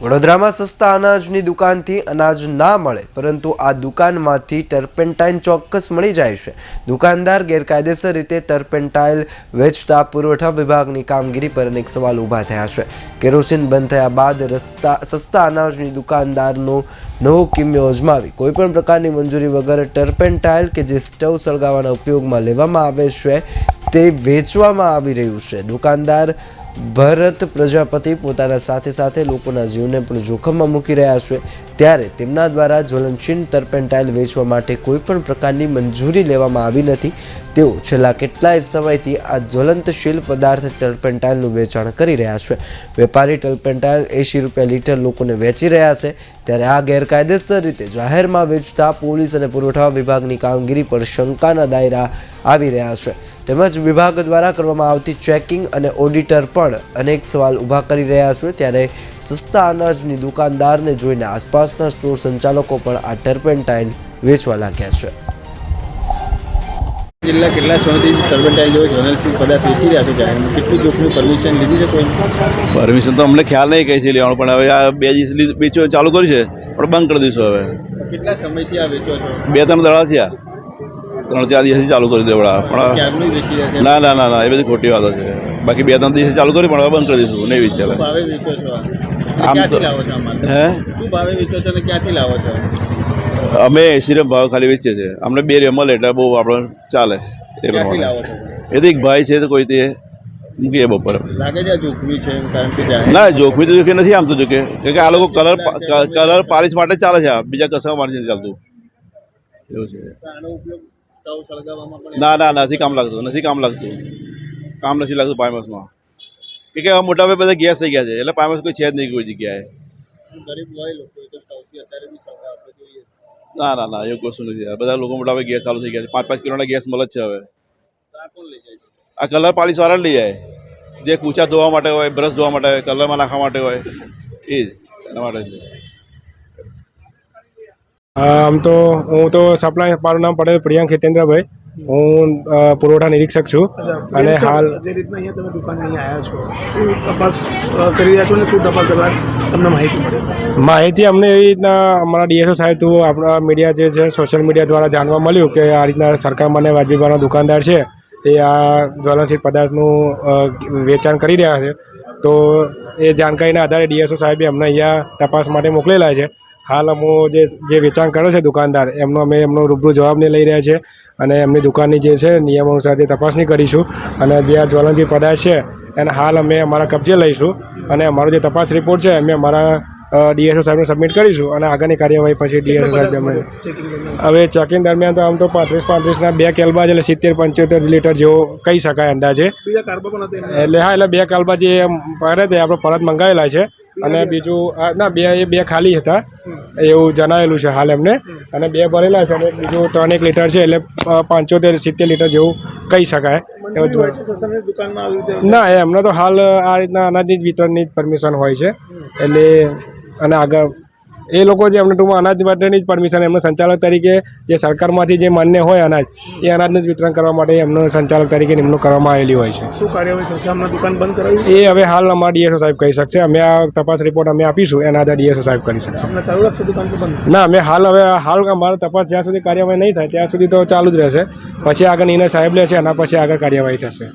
વડોદરામાં સસ્તા અનાજની દુકાનથી અનાજ ના મળે, પરંતુ આ દુકાનમાંથી ટર્પેન્ટાઇન ચોક્કસ મળી જાય છે. દુકાનદાર ગેરકાયદેસર રીતે ટર્પેન્ટાઇલ વેચતા પુરવઠા વિભાગની કામગીરી પર અનેક સવાલ ઊભા થયા છે. કેરોસીન બંધ થયા બાદ રસ્તા, સસ્તા અનાજની દુકાનદારનો નવો કિમ્યો અજમાવી. કોઈપણ પ્રકારની મંજૂરી વગર ટર્પેન્ટાઇલ કે જે સ્ટવ સળગાવવાના ઉપયોગમાં લેવામાં આવે છે તે વેચવામાં આવી રહ્યું છે. દુકાનદાર ભરત પ્રજાપતિ પોતાના સાથે સાથે લોકોના જીવને પણ જોખમમાં મૂકી રહ્યા છે. ત્યારે તેમના દ્વારા જ્વલનશીલ ટર્પેન્ટાઇલ વેચવા માટે કોઈ પણ પ્રકારની મંજૂરી લેવામાં આવી નથી. તેઓ છેલ્લા કેટલાય સમયથી આ જ્વલંતશીલ પદાર્થ ટર્પેન્ટાઇલનું વેચાણ કરી રહ્યા છે. વેપારી ટર્પેન્ટાઇલ એંશી રૂપિયા લીટર લોકોને વેચી રહ્યા છે. ત્યારે આ ગેરકાયદેસર રીતે જાહેરમાં વેચતા પોલીસ અને પુરવઠા વિભાગની કામગીરી પર શંકાના દાયરા આવી રહ્યા છે. તેમજ વિભાગ દ્વારા કરવામાં આવતી ચેકિંગ અને ઓડિટર પણ અનેક સવાલ ઊભા કરી રહ્યા છે. ત્યારે સસ્તા અનાજની દુકાનદારને જોઈને આસપાસના સ્ટોર સંચાલકો પણ આ ટર્પેન્ટાઇન વેચવા લાગ્યા છે. જિલ્લા કેટલા સમયથી ટર્બેન્ટાઇલ જેવો જોનલસિંહ પદાર્થ વેચી રહ્યા છે જાહેરમાં કેટલું જોખમી પરમિશન લીધી છે કોઈ પરમિશન તો અમને ખ્યાલ નહીં કહી છે લેવાનું પણ હવે આ બે દિવસ વેચો ચાલુ કર્યું છે પણ બંધ કરી દઈશું હવે. કેટલા સમયથી આ વેચો છો? બે ત્રણ દડા થયા. ત્રણ ચાર દિવસથી ચાલુ કરી દેવડા પણ ના ના ના ના એ બધી ખોટી વાતો છે. બાકી બે ત્રણ દિવસે ચાલુ કરી પણ હવે બંધ કરી દઈશું નહીં વિચારે આમ તો- હે? શું ભાવે વેચો છો અને ક્યાંથી લાવો છો? અમે એસી રૂપિયા ભાવ ખાલી વેચીએ છીએ. અમને બે રૂપિયા મળે એટલે બહુ આપણે ચાલે એ પ્રમાણે. એ તો એક ભાઈ છે તો કોઈ તે મૂકીએ બપોરે. ના જોખમી તો જોકે નથી આમ તો જોકે. કારણ કે આ લોકો કલર કલર પાલિશ માટે ચાલે છે બીજા કશા માટે નથી ચાલતું. એવું છે. ના ના નથી કામ લાગતું. નથી કામ લાગતું. કામ નથી લાગતું પાયમસમાં. કે કે મોટા ભાઈ બધા ગેસ થઈ ગયા છે. એટલે પાયમસ કોઈ છે જ નહીં કોઈ જગ્યાએ. ગરીબ હોય લોકો એ તો સ્ટવથી અત્યારે બી સળગાવ આપણે જોઈએ ના ના ના એવું કશું નથી. બધા લોકો મોટા ગેસ ચાલુ થઈ ગયા છે. પાંચ પાંચ કિલોના ગેસ મળે છે હવે. આ કોણ લઈ જાય છે? આ કલર પાલિશ વાળા લઈ જાય. જે કૂચા ધોવા માટે હોય બ્રશ ધોવા માટે હોય કલરમાં નાખવા માટે હોય એ જ એના માટે છે આમ તો હું તો સપ્લાય મારું નામ પડેલ પ્રિયાંક હિતેન્દ્રભાઈ. હું પુરવઠા નિરીક્ષક છું. અને હાલ જે રીતના અહીંયા તમે દુકાને અહીંયા આવ્યા છો તપાસ કરી રહ્યા છો ને શું તપાસ કરવા? તમને માહિતી મળે માહિતી અમને એવી રીતના અમારા ડીએસઓ સાહેબ તો આપણા મીડિયા જે છે સોશિયલ મીડિયા દ્વારા જાણવા મળ્યું કે આ રીતના સરકાર મને વાજબીભાઈનો દુકાનદાર છે. એ આ જ્વલનશીલ પદાર્થનું વેચાણ કરી રહ્યા છે. તો એ જાણકારીના આધારે ડીએસઓ સાહેબે અમને અહીંયા તપાસ માટે મોકલેલા છે. હાલ અમો જે જે વેચાણ કરે છે દુકાનદાર, એમનો અમે એમનો રૂબરૂ જવાબને લઈ રહ્યા છે. અને એમની દુકાનની જે છે, નિયમો અનુસાર તે તપાસણી કરીશું. અને જે આ જ્વલનશીલ પદાર્થ છે એને હાલ અમે અમારા કબજે લઈશું અને અમારો જે તપાસ રિપોર્ટ છે અમે અમારા ડીએસઓ સાહેબને સબમિટ કરીશું અને આગળની કાર્યવાહી પછી ડીએસઓ સાહેબ હવે ચેકિંગ દરમિયાન તો આમ તો પાંત્રીસ પાંત્રીસના બે કેલબાજ એટલે સિત્તેર પંચોતેર લીટર જેવો કહી શકાય અંદાજે. એટલે હા એટલે બે કાલબા જે તે આપણે પરત મંગાવેલા છે. અને બીજું ના બે એ બે ખાલી હતા. એવું જણાવેલું છે હાલ એમને. અને બે ભરેલા છે અને બીજું ત્રણેક લીટર છે એટલે પાંચોતેર સિત્તેર લીટર જેવું કહી શકાય. એવું મંજૂરી હોય. જ છે શાસનની દુકાનમાં આવી રીતે ના એમને તો હાલ આ રીતના અનાજની જ વિતરણની જ પરમિશન હોય છે. એટલે અને આગળ એ લોકો જે એમને ટૂંકમાં અનાજ માટેની જ પરમિશન એમને સંચાલક તરીકે જે સરકારમાંથી જે માન્ય હોય અનાજ એ અનાજનું જ વિતરણ કરવા માટે એમનો સંચાલક તરીકે નિમણૂક કરવામાં આવેલી હોય છે. શું કાર્યવાહી થશે? હમણાં દુકાન બંધ કરાવી એ હવે હાલ અમારા ડીએસઓ સાહેબ કહી શકશે. અમે આ તપાસ રિપોર્ટ અમે આપીશું. એના આધારે ડીએસઓ સાહેબ કરી શકશે. ના અમે હાલ હવે હાલ અમારા તપાસ જ્યાં સુધી કાર્યવાહી નહીં થાય ત્યાં સુધી તો ચાલુ જ રહેશે. પછી આગળ નિર્ણય સાહેબ લેશે એના પછી આગળ કાર્યવાહી થશે.